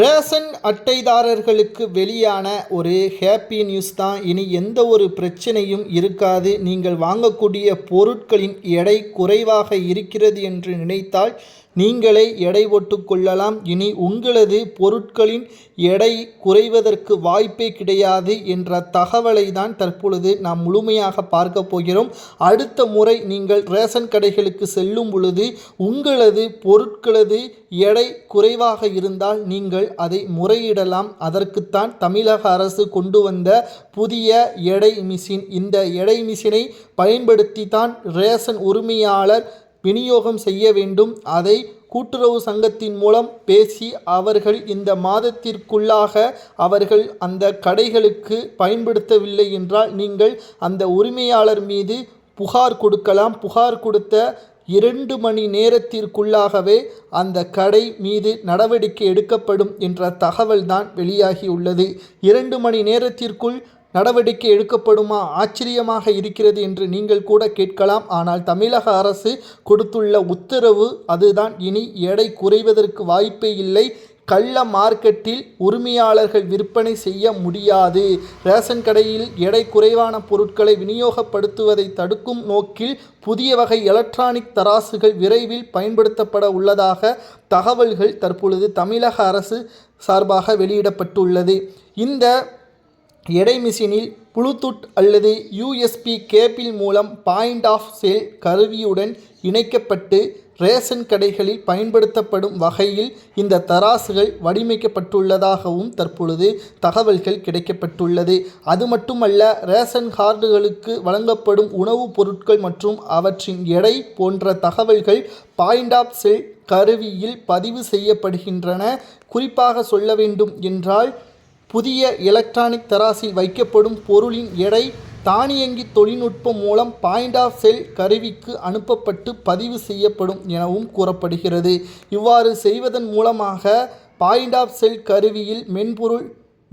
Ration அட்டைதாரர்களுக்கு வெளியான ஒரு ஹேப்பி நியூஸ் தான். இனி எந்த ஒரு பிரச்சனையும் இருக்காது. நீங்கள் வாங்கக்கூடிய பொருட்களின் எடை குறைவாக இருக்கிறது என்று நினைத்தால் நீங்களே எடை போட்டு கொள்ளலாம். இனி உங்களது பொருட்களின் எடை குறைவதற்கு வாய்ப்பே கிடையாது என்ற தகவலை தான் தற்பொழுது நாம் முழுமையாக பார்க்க போகிறோம். அடுத்த முறை நீங்கள் ரேஷன் கடைகளுக்கு செல்லும் பொழுது உங்களது பொருட்களது எடை குறைவாக இருந்தால் நீங்கள் அதை முறையிடலாம். அதற்குத்தான் தமிழக அரசு கொண்டு வந்த புதிய எடை மிஷின். இந்த எடை மிஷினை பயன்படுத்தி தான் ரேஷன் உரிமையாளர் விநியோகம் செய்ய வேண்டும். அதை கூட்டுறவு சங்கத்தின் மூலம் பேசி அவர்கள் இந்த மாதத்திற்குள்ளாக அவர்கள் அந்த கடைகளுக்கு பயன்படுத்தவில்லை என்றால் நீங்கள் அந்த உரிமையாளர் மீது புகார் கொடுக்கலாம். புகார் கொடுத்த இரண்டு மணி நேரத்திற்குள்ளாகவே அந்த கடை மீது நடவடிக்கை எடுக்கப்படும் என்ற தகவல் தான் வெளியாகியுள்ளது இரண்டு மணி நேரத்திற்குள் நடவடிக்கை எடுக்கப்படுமா? ஆச்சரியமாக இருக்கிறது என்று நீங்கள் கூட கேட்கலாம். ஆனால் தமிழக அரசு கொடுத்துள்ள உத்தரவு அதுதான். இனி எடை குறைவதற்கு வாய்ப்பே இல்லை. கள்ள மார்க்கெட்டில் உரிமையாளர்கள் விற்பனை செய்ய முடியாது. ரேஷன் கடையில் எடை குறைவான பொருட்களை விநியோகப்படுத்துவதை தடுக்கும் நோக்கில் புதிய வகை எலக்ட்ரானிக் தராசுகள் விரைவில் பயன்படுத்தப்பட உள்ளதாக தகவல்கள் தற்பொழுது தமிழக அரசு சார்பாக வெளியிடப்பட்டுள்ளது. இந்த எடை மிஷினில் ப்ளூடூத் அல்லது யூஎஸ்பி கேபிள் மூலம் பாயிண்ட் ஆஃப் சேல் கருவியுடன் இணைக்கப்பட்டு ரேஷன் கடைகளில் பயன்படுத்தப்படும் வகையில் இந்த தராசுகள் வடிவமைக்கப்பட்டுள்ளதாகவும் தற்பொழுது தகவல்கள் கிடைக்கப்பட்டுள்ளது. அது மட்டுமல்ல ரேஷன் கார்டுகளுக்கு வழங்கப்படும் உணவுப் பொருட்கள் மற்றும் அவற்றின் எடை போன்ற தகவல்கள் பாயிண்ட் ஆஃப் சேல் கருவியில் பதிவு செய்யப்படுகின்றன. குறிப்பாக சொல்ல வேண்டும் என்றால் புதிய எலக்ட்ரானிக் தராசில் வைக்கப்படும் பொருளின் எடை தானியங்கி தொழில்நுட்பம் மூலம் பாயிண்ட் ஆஃப் செல் கருவிக்கு அனுப்பப்பட்டு பதிவு செய்யப்படும் எனவும் கூறப்படுகிறது. இவ்வாறு செய்வதன் மூலமாக பாயிண்ட் ஆஃப் செல் கருவியில் மென்பொருள்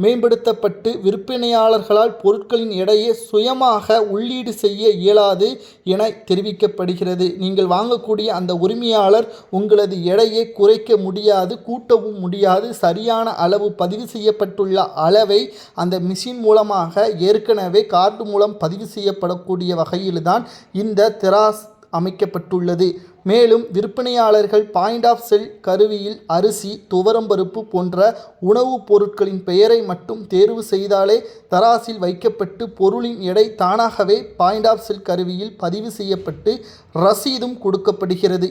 மேம்படுத்தப்பட்டு விற்பனையாளர்களால் பொருட்களின் எடையை சுயமாக உள்ளீடு செய்ய இயலாது என தெரிவிக்கப்படுகிறது. நீங்கள் வாங்கக்கூடிய அந்த உரிமையாளர் உங்களது எடையை குறைக்க முடியாது கூட்டவும் முடியாது. சரியான அளவு பதிவு செய்யப்பட்டுள்ள அளவை அந்த மிஷின் மூலமாக ஏற்கனவே கார்டு மூலம் பதிவு செய்யப்படக்கூடிய வகையில்தான் இந்த திராஸ் அமைக்கப்பட்டுள்ளது. மேலும் விற்பனையாளர்கள் பாயிண்ட் ஆஃப் செல் கருவியில் அரிசி துவரம்பருப்பு போன்ற உணவுப் பொருட்களின் பெயரை மட்டும் தேர்வு செய்தாலே தராசில் வைக்கப்பட்டு பொருளின் எடை தானாகவே பாயிண்ட் ஆஃப் செல் கருவியில் பதிவு செய்யப்பட்டு ரசீதும் கொடுக்கப்படுகிறது.